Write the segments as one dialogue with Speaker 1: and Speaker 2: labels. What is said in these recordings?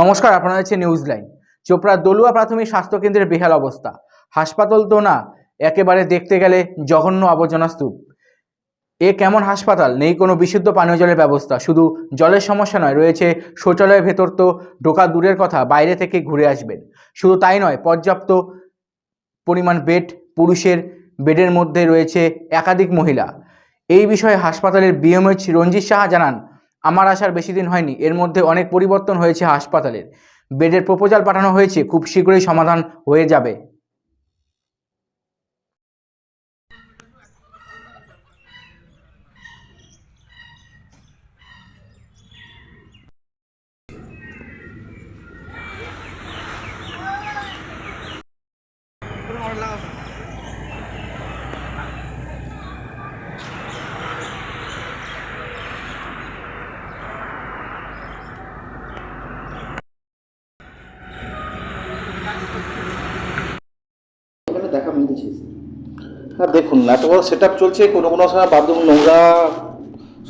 Speaker 1: নমস্কার, আপনারা হচ্ছে নিউজ লাইন চোপড়া দলুয়া প্রাথমিক স্বাস্থ্যকেন্দ্রের বেহাল অবস্থা। হাসপাতাল তো না, একেবারে দেখতে গেলে জঘন্য আবর্জনা স্তূপ। এ কেমন হাসপাতাল? নেই কোনো বিশুদ্ধ পানীয় জলের ব্যবস্থা। শুধু জলের সমস্যা নয়, রয়েছে শৌচালয়ের ভেতর তো ঢোকা দূরের কথা, বাইরে থেকে ঘুরে আসবেন। শুধু তাই নয়, পর্যাপ্ত পরিমাণ বেড, পুরুষের বেডের মধ্যে রয়েছে একাধিক মহিলা। এই বিষয়ে হাসপাতালের বিএমএইচ রঞ্জিত সাহা জানান আমার আসার বেশি দিন হয়নি। এর মধ্যে অনেক পরিবর্তন হয়েছে হাসপাতালের। বেডের প্রপোজাল পাঠানো হয়েছে, খুব শীঘ্রই সমাধান হয়ে যাবে
Speaker 2: এখানে
Speaker 3: হ্যাঁ দেখুন বড় সেট আপ চলছে, কোনো কোনো সময় বাথরুম নোংরা,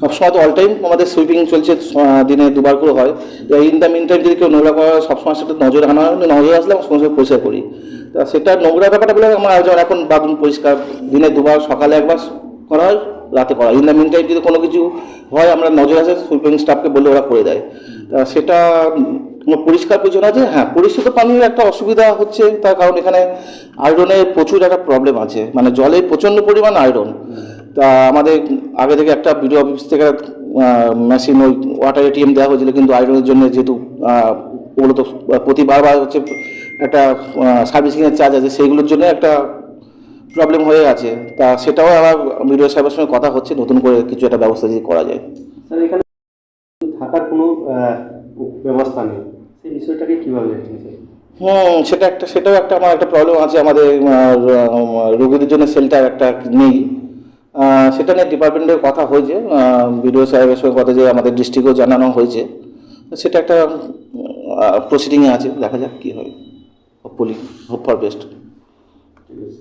Speaker 3: সবসময় তো অল টাইম আমাদের সুইপিং চলছে দিনে দুবার করে হয়। ইন দ্য মিন টাইম যদি কেউ নোংরা করা, সবসময় সেটা নজরে আনা হয় নজরে আসলে আমরা সঙ্গে পরিষ্কার করি। তা সেটা নোংরা ব্যাপারটা বলে আমার যেমন এখন বাথরুম পরিষ্কার, দিনে দুবার, সকালে একবার করা হয়, রাতে করা হয়। ইন দ্য মিন টাইম যদি কোনো কিছু হয়, আমরা নজরে আসে সুইপিং স্টাফকে বলে ওরা করে দেয়। তা সেটা উম, পরিষ্কার পরিচ্ছন্ন আছে হ্যাঁ পরিশুদ্ধ পানির একটা অসুবিধা হচ্ছে তার কারণ এখানে আয়রনের প্রচুর একটা প্রবলেম আছে। মানে জলে প্রচণ্ড পরিমাণ আয়রন। তা আমাদের আগে থেকে একটা বিডিও অফিস থেকে মেশিন ওই ওয়াটার এটিএম দেওয়া হয়েছিল কিন্তু আয়রনের জন্য যেহেতু ওগুলো তো প্রতিবারবার হচ্ছে একটা সার্ভিসিংয়ের চার্জ আছে সেইগুলোর জন্য একটা প্রবলেম হয়ে আছে। তা সেটাও আবার বিডিও সাহেবের সঙ্গে কথা হচ্ছে নতুন করে কিছু একটা ব্যবস্থা যদি করা যায়।
Speaker 2: স্যার এখানে থাকার কোনো ব্যবস্থা নেই। সেই বিষয়টাকে কীভাবে দেখছেন স্যার
Speaker 3: হুম সেটা একটা সেটাও একটা আমার একটা প্রবলেম আছে আমাদের রোগীদের জন্য সেলটার একটা নেই। সেটা নিয়ে ডিপার্টমেন্টের কথা হয়েছে বিডিও সাহেবের সঙ্গে কথা যে আমাদের ডিস্ট্রিক্টও জানানো হয়েছে। সেটা একটা প্রসিডিংয়ে আছে দেখা যাক কী হয়। হোপফুলি হোপ ফর বেস্ট
Speaker 2: ঠিক আছে।